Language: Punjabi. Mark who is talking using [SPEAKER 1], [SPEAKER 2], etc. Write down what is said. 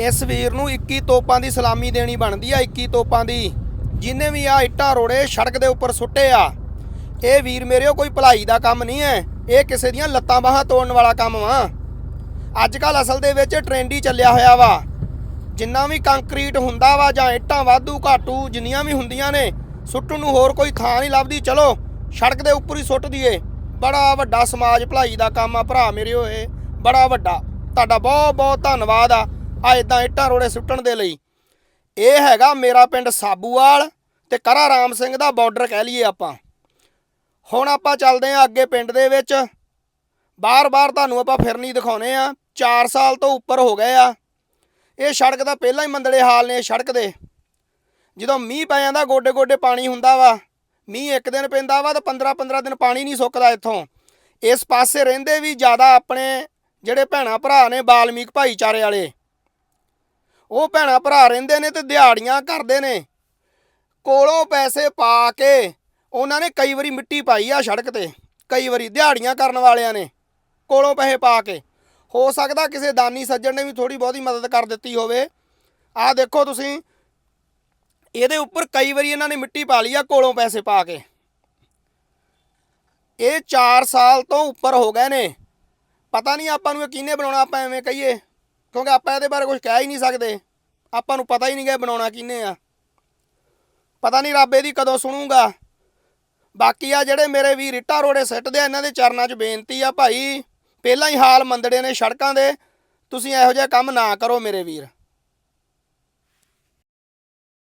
[SPEAKER 1] ਇਸ ਵੀਰ ਨੂੰ 21 ਤੋਪਾਂ ਦੀ ਸਲਾਮੀ ਦੇਣੀ ਬਣਦੀ ਆ 21 ਤੋਪਾਂ ਦੀ। ਜਿਨੇ ਵੀ ਆ ਇੱਟਾਂ ਰੋੜੇ ਸੜਕ ਦੇ ਉੱਪਰ ਸੁੱਟੇ ਆ। ਇਹ ਵੀਰ ਮੇਰਿਓ ਕੋਈ ਭਲਾਈ ਦਾ ਕੰਮ ਨਹੀਂ ਹੈ ਇਹ ਕਿਸੇ ਦੀਆਂ ਲੱਤਾਂ ਬਾਹਾਂ ਤੋੜਨ ਵਾਲਾ ਕੰਮ ਵਾ। ਅੱਜ ਕੱਲ ਅਸਲ ਦੇ ਵਿੱਚ ਟ੍ਰੈਂਡ ਹੀ ਚੱਲਿਆ ਹੋਇਆ ਵਾ। ਜਿੰਨਾ ਵੀ ਕੰਕਰੀਟ ਹੁੰਦਾ ਵਾ ਜਾਂ ਇੱਟਾਂ ਵਾਧੂ ਘਾਟੂ ਜਿੰਨੀਆਂ ਵੀ ਹੁੰਦੀਆਂ ਨੇ, ਸੁੱਟਣ ਨੂੰ ਹੋਰ ਕੋਈ ਥਾਂ ਨਹੀਂ ਲੱਭਦੀ। ਚਲੋ, ਸੜਕ ਦੇ ਉੱਪਰ ਹੀ ਸੁੱਟ ਦਈਏ। ਬੜਾ ਵੱਡਾ ਸਮਾਜ ਭਲਾਈ ਦਾ ਕੰਮ ਆ ਭਰਾ ਮੇਰੇ ਹੋਏ ਬੜਾ ਵੱਡਾ। ਤੁਹਾਡਾ ਬਹੁਤ ਬਹੁਤ ਧੰਨਵਾਦ ਆ। ਆ ਇਦਾਂ ਇੱਟਾਂ ਰੋੜੇ ਸੁੱਟਣ ਦੇ ਲਈ। ਇਹ ਹੈਗਾ ਮੇਰਾ ਪਿੰਡ ਸਾਬੂਵਾਲ ਤੇ ਕਰਾ ਰਾਮ ਸਿੰਘ ਦਾ ਬਾਰਡਰ ਕਹਿ ਲਈਏ ਆਪਾਂ। ਹੁਣ ਆਪਾਂ ਚੱਲਦੇ ਆਂ ਅੱਗੇ ਪਿੰਡ ਦੇ ਵਿੱਚ। ਬਾਰ-ਬਾਰ ਤੁਹਾਨੂੰ ਆਪਾਂ ਫਿਰਨੀ ਦਿਖਾਉਨੇ ਆ। 4 ਸਾਲ ਤੋਂ ਉੱਪਰ ਹੋ ਗਏ ਆ। ਇਹ ਸੜਕ ਦਾ ਪਹਿਲਾਂ ਹੀ ਮੰਦੜੇ ਹਾਲ ਨੇ ਸੜਕ ਦੇ। ਜਦੋਂ ਮੀਂਹ ਪੈ ਜਾਂਦਾ ਗੋਡੇ ਗੋਡੇ ਪਾਣੀ ਹੁੰਦਾ ਵਾ। ਮੀਂਹ ਇੱਕ ਦਿਨ ਪੈਂਦਾ ਵਾ ਤਾਂ 15 15 ਦਿਨ ਪਾਣੀ ਨਹੀਂ ਸੁੱਕਦਾ ਇੱਥੋਂ। ਇਸ ਪਾਸੇ ਰਹਿੰਦੇ ਵੀ ਜ਼ਿਆਦਾ ਆਪਣੇ ਜਿਹੜੇ ਭੈਣਾ ਭਰਾ ਨੇ ਬਾਲਮੀਕ ਭਾਈਚਾਰੇ ਵਾਲੇ। ਉਹ ਭੈਣਾ ਭਰਾ ਰਹਿੰਦੇ ਨੇ ਤੇ ਦਿਹਾੜੀਆਂ ਕਰਦੇ ਨੇ। ਕੋਲੋਂ ਪੈਸੇ ਪਾ ਕੇ ਉਹਨਾਂ ਨੇ ਕਈ ਵਾਰੀ ਮਿੱਟੀ ਪਾਈ ਆ ਸੜਕ ਤੇ, ਕਈ ਵਾਰੀ ਦਿਹਾੜੀਆਂ ਕਰਨ ਵਾਲਿਆਂ ਨੇ, ਕੋਲੋਂ ਪੈਸੇ ਪਾ ਕੇ। ਹੋ ਸਕਦਾ ਕਿਸੇ ਦਾਨੀ ਸੱਜਣ ਨੇ ਵੀ ਥੋੜੀ ਬਹੁਤੀ ਮਦਦ ਕਰ ਦਿੱਤੀ ਹੋਵੇ। ਆਹ ਦੇਖੋ ਤੁਸੀਂ, ਇਹਦੇ ਉੱਪਰ ਕਈ ਵਾਰੀ ਇਹਨਾਂ ਨੇ ਮਿੱਟੀ ਪਾ ਲਈ ਆ ਕੋਲੋਂ ਪੈਸੇ ਪਾ ਕੇ। ਇਹ 4 ਸਾਲ ਤੋਂ ਉੱਪਰ ਹੋ ਗਏ ਨੇ। ਪਤਾ ਨਹੀਂ ਆਪਾਂ ਨੂੰ ਇਹ ਕਿਹਨੇ ਬਣਾਉਣਾ, ਆਪਾਂ ਐਵੇਂ ਕਹੀਏ। ਕਿਉਂਕਿ ਆਪਾਂ ਇਹਦੇ ਬਾਰੇ ਕੁਝ ਕਹਿ ਹੀ ਨਹੀਂ ਸਕਦੇ। ਆਪਾਂ ਨੂੰ ਪਤਾ ਹੀ ਨਹੀਂ ਗਿਆ ਬਣਾਉਣਾ ਕਿਹਨੇ ਆ। ਪਤਾ ਨਹੀਂ ਰੱਬ ਇਹਦੀ ਕਦੋਂ ਸੁਣੂਗਾ। ਬਾਕੀ ਆ ਜਿਹੜੇ ਮੇਰੇ ਵੀਰ ਇੱਟਾਂ ਰੋੜੇ ਸਿੱਟਦੇ ਆ, ਇਹਨਾਂ ਦੇ ਚਰਨਾਂ 'ਚ ਬੇਨਤੀ ਆ ਭਾਈ, ਪਹਿਲਾਂ ਹੀ ਹਾਲ ਮੰਦੜੇ ਨੇ ਸੜਕਾਂ ਦੇ। ਤੁਸੀਂ ਇਹੋ ਜਿਹਾ ਕੰਮ ਨਾ ਕਰੋ ਮੇਰੇ ਵੀਰ।